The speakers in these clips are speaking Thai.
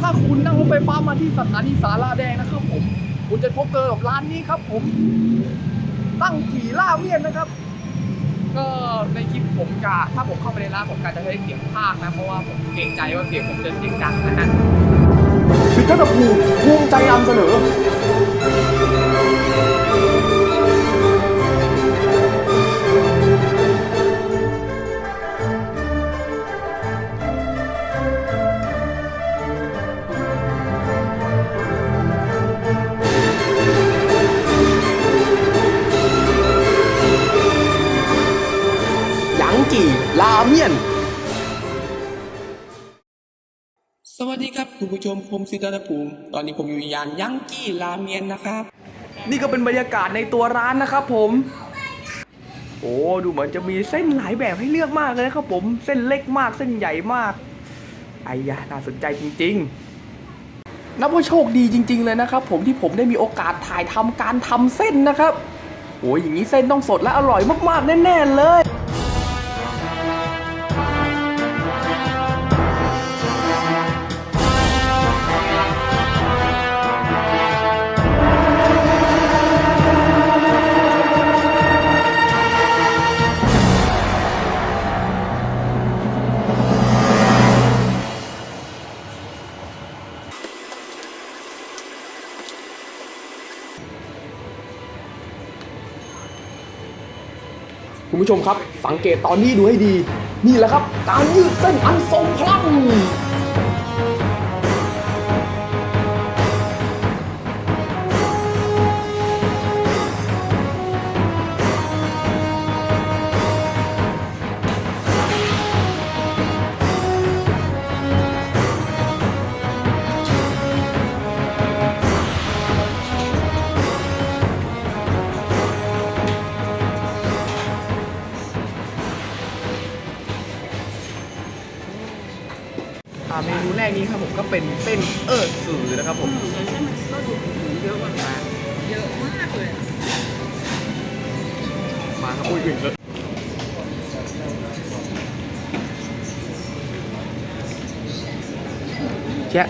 ถ้าคุณนั่งรถไฟฟ้ามาที่สถานีสาราแดงนะครับผม คุณจะพบเจอกับร้านนี้ครับผม ตั้งกี่ล่าเมียนนะครับ ก็ในคลิปผมจะถ้าผมเข้าไปในร้านผมก็จะใช้เสียงภาคนะ เพราะว่าผมเกรงใจว่าเสียงผมจะเสียงดังนะฮะสิทธิ์ภูมิภูมิใจนำเสนอ เมียน สวัสดีครับคุณผู้ชมผมสิทธภูมิตอนนี้ผมอยู่ย่านยังกี้ราเมียนนะครับ นี่ก็เป็นบรรยากาศในตัวร้านนะครับผม โอ้ดูเหมือนจะมีเส้นหลายแบบให้เลือกมากเลยนะครับผมเส้นเล็กมากเส้นใหญ่มากไอ้ยะน่าสนใจจริง ๆ นับว่าโชคดีจริง ๆ เลยนะครับผมที่ผมได้มีโอกาสถ่ายทำการทำเส้นนะครับโอ้ยอย่างนี้เส้นต้องสดและอร่อยมากๆแน่ๆเลย คุณผู้ชมครับ สังเกตตอนนี้ดูให้ดี นี่แหละครับ การยืดเส้นอันทรงพลัง เมนูแรกนี้ครับผมก็เป็นเส้นเออสือนะครับผมใช่ไหมก็ดูเยอะกว่าเยอะมากเลยอะมาครับอุ้ยอื่นเลยแชะ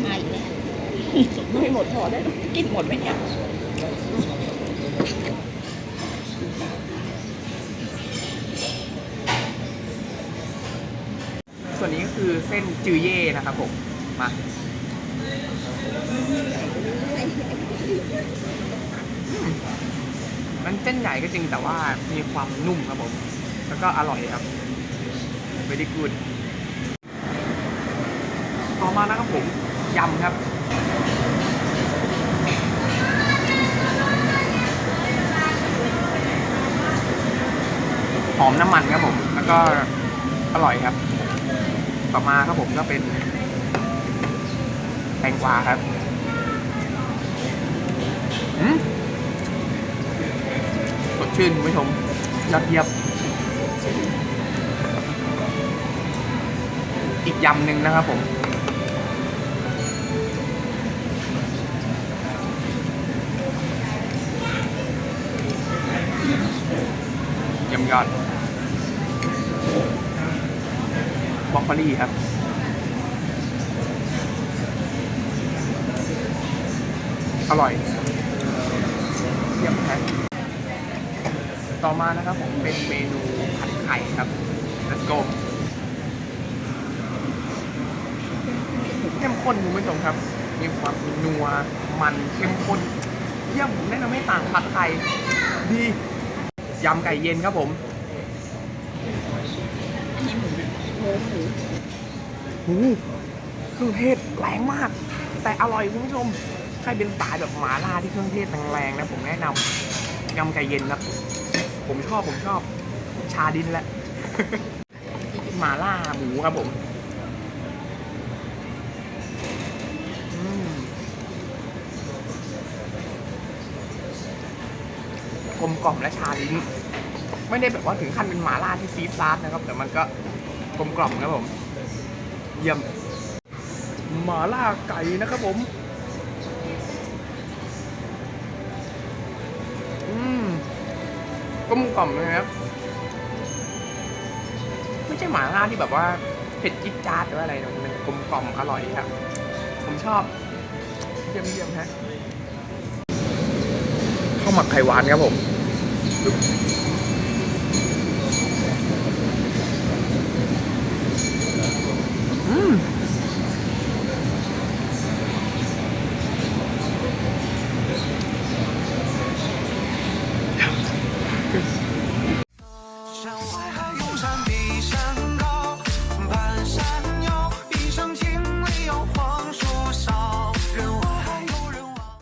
ใช่เลยไม่หมดพอได้กินหมดไหมเนี่ย ส่วนนี้ก็คือเส้นจือเย่นะครับผม มามมันเส้นใหญ่ก็จริงแต่ว่ามีความนุ่มครับผม แล้วก็อร่อยครับ very good ต่อมานะครับผม ยำครับหอมน้ำมันครับผม แล้วก็อร่อยครับ ต่อมาครับผมก็เป็นแตงกวาครับอืมสดชื่นคุณผู้ชมยอดเยี่ยมอีกยำหนึ่งนะครับผมยำยอด บล็อกโคลี่ครับอร่อยเยี่ยมแท้ต่อมานะครับผมเป็นเมนูผัดไข่ครับ let's go เข้มข้นคุณผู้ชมครับ มีความนัวมันเข้มข้น เยี่ยมผมแนะนำให้ต่างผัดไข่ดียำไก่เย็นครับผม หูเครื่องเทศแรงมาก แต่อร่อยคุณผู้ชมใครเป็นสายแบบหมาล่าที่เครื่องเทศแรงๆนะผมแนะนำยำไก่เย็นครับผมชอบผมชอบชาดินแหละหมาล่าหมูครับผมกลมกล่อมและชาลิ้น ไม่ได้แบบว่าถึงขั้นเป็นหมาล่าที่ซีซาร์นะครับ แต่มันก็ กลมกล่อมครับผม เยี่ยมหมาล่าไก่นะครับผม อืมกลมกล่อมนะครับ ไม่ใช่หมาล่าที่แบบว่าเผ็ดจิ๊ดจ๊าดหรืออะไรนะมันกลมกล่อมอร่อยครับ ผมชอบ เยี่ยมเยี่ยมฮะข้าวหมักไข่หวานครับผม